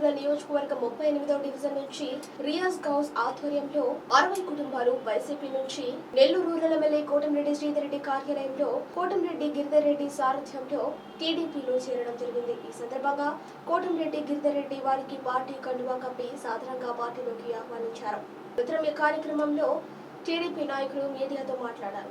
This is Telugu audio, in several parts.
సిరిసిల్ల నియోజకవర్గం ముప్పై ఎనిమిదవ డివిజన్ నుంచి రియాజ్ గౌస్ ఆధ్వర్యంలో అరవై కుటుంబాలు వైసీపీ నుంచి నెల్లూరు రూరల్ ఎమ్మెల్యే కోటంరెడ్డి శ్రీధర్రెడ్డి కార్యాలయంలో కోటంరెడ్డి గిరిధర్రెడ్డి సారథ్యంలో టీడీపీలో చేరడం జరిగింది. ఈ సందర్భంగా కోటంరెడ్డి గిరిధర్రెడ్డి వారికి పార్టీ కండువా కప్పి సాధారణంగా పార్టీలోకి ఆహ్వానించారు. అనంతరం ఈ కార్యక్రమంలో టీడీపీ నాయకులు మీడియాతో మాట్లాడారు.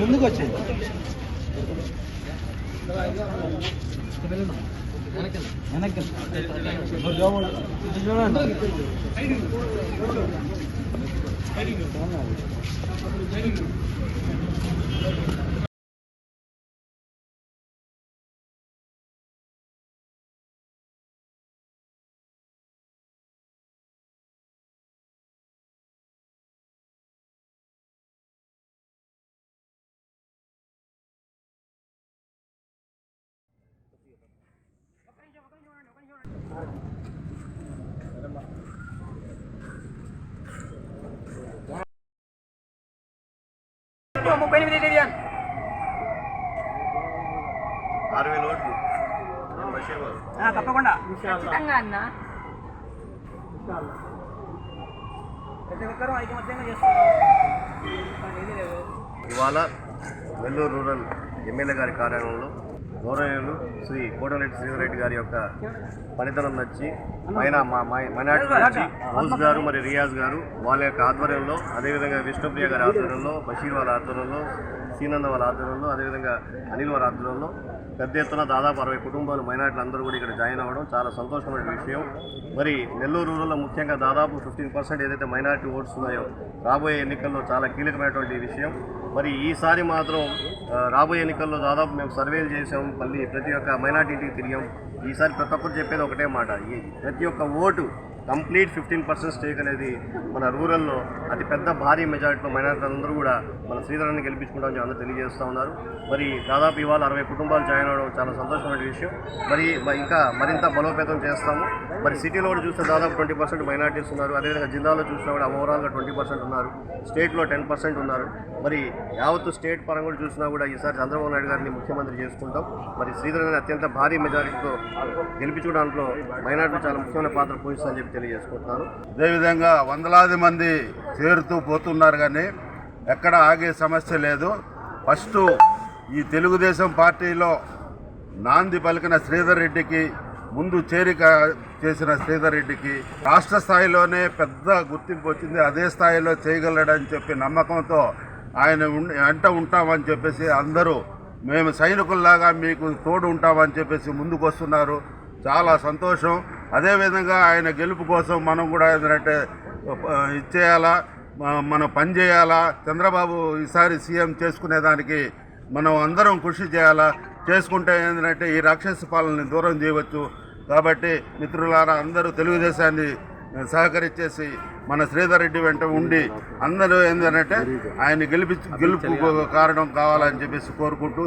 ముందుకు వచ్చేది వెనక్కి చూడండి ముప్పై ఎనిమిది డివిజన్ తప్పకుండా. ఖచ్చితంగా అన్న. ప్రతి ఒక్కరూ ఐకమత్యంగా చేస్తున్నారు. ఏమీ లేదు. ఇవాళ నెల్లూరు రూరల్ ఎమ్మెల్యే గారి కార్యాలయంలో గౌరవనీయులు శ్రీ కోటరెడ్డి శ్రీధరెడ్డి గారి యొక్క పనితనం నచ్చి పైన మా మైనార్టీ నుంచి రోజు గారు మరి రియాజ్ గారు వాళ్ళ యొక్క ఆధ్వర్యంలో అదేవిధంగా విష్ణుప్రియ గారి ఆధ్వర్యంలో బషీర్ వాళ్ళ ఆధ్వర్యంలో సీనన్న వాళ్ళ ఆధ్వర్యంలో అదేవిధంగా అనిల్ వారి ఆధ్వర్యంలో పెద్ద ఎత్తున దాదాపు అరవై కుటుంబాలు మైనార్టీలు అందరూ కూడా ఇక్కడ జాయిన్ అవ్వడం చాలా సంతోషమైన విషయం. మరి నెల్లూరు రూరల్లో ముఖ్యంగా దాదాపు ఫిఫ్టీన్ పర్సెంట్ ఏదైతే మైనార్టీ ఓట్స్ ఉన్నాయో రాబోయే ఎన్నికల్లో చాలా కీలకమైనటువంటి విషయం. మరి ఈసారి మాత్రం రాబోయే ఎన్నికల్లో దాదాపు మేము సర్వేలు చేసాం మళ్ళీ ప్రతి ఒక్క మైనార్టీ ఇంటికి తిరిగాం. ఈసారి ప్రతి ఒక్కరు చెప్పేది ఒకటే మాట ఈ ప్రతి ఒక్క vote complete fifteen percent stake అనేది మన రూరల్లో అతి పెద్ద భారీ మెజారిటీలో మైనారిటీ అందరూ కూడా మన శ్రీధరాన్ని గెలిపించుకుంటామని అందరూ తెలియజేస్తూ ఉన్నారు. మరి దాదాపు ఇవాళ అరవై కుటుంబాలు జాయిన్ అవడం చాలా సంతోషమైన విషయం. మరి ఇంకా మరింత బలోపేతం చేస్తాము. మరి సిటీలో కూడా చూస్తే దాదాపు ట్వంటీ పర్సెంట్ మైనార్టీస్ ఉన్నారు. అదేవిధంగా జిల్లాలో చూసినా కూడా ఓవరాల్గా ట్వంటీ పర్సెంట్ ఉన్నారు. స్టేట్లో టెన్ పర్సెంట్ ఉన్నారు. మరి యావత్తు స్టేట్ పరంగా కూడా చూసినా కూడా ఈసారి చంద్రబాబు నాయుడు గారిని ముఖ్యమంత్రి చేసుకుంటాం. మరి శ్రీధర్ అత్యంత భారీ మెజారిటీతో గెలిపించుకోవడంలో మైనార్టీలు చాలా ముఖ్యమైన పాత్ర పోషిస్తారని చెప్పి తెలియజేసుకుంటున్నాను అదేవిధంగా వందలాది మంది చేరుతూ పోతున్నారు కానీ ఎక్కడ ఆగే సమస్య లేదు. ఫస్ట్ ఈ తెలుగుదేశం పార్టీలో నాంది పలికిన శ్రీధర్ రెడ్డికి ముందు చేరిక చేసిన శ్రీధర్ రెడ్డికి రాష్ట్ర స్థాయిలోనే పెద్ద గుర్తింపు వచ్చింది. అదే స్థాయిలో చేయగలడని చెప్పి నమ్మకంతో ఆయన వెంట ఉంటామని చెప్పేసి అందరూ మేము సైనికుల్లాగా మీకు తోడు ఉంటామని చెప్పేసి ముందుకు వస్తున్నారు చాలా సంతోషం. అదేవిధంగా ఆయన గెలుపు కోసం మనం కూడా ఏంటంటే ఇచ్చేయాలా? మనం పని చేయాలా? చంద్రబాబు ఈసారి సీఎం చేసుకునేదానికి మనం అందరం కృషి చేయాలా? చేసుకుంటే ఏంటంటే ఈ రాక్షస పాలనని దూరం చేయవచ్చు. కాబట్టి మిత్రులారా అందరూ తెలుగుదేశాన్ని సహకరించేసి మన శ్రీధర్ రెడ్డి వెంట ఉండి అందరూ ఏంటంటే ఆయన గెలిపి గెలుపు కారణం కావాలని చెప్పేసి కోరుకుంటూ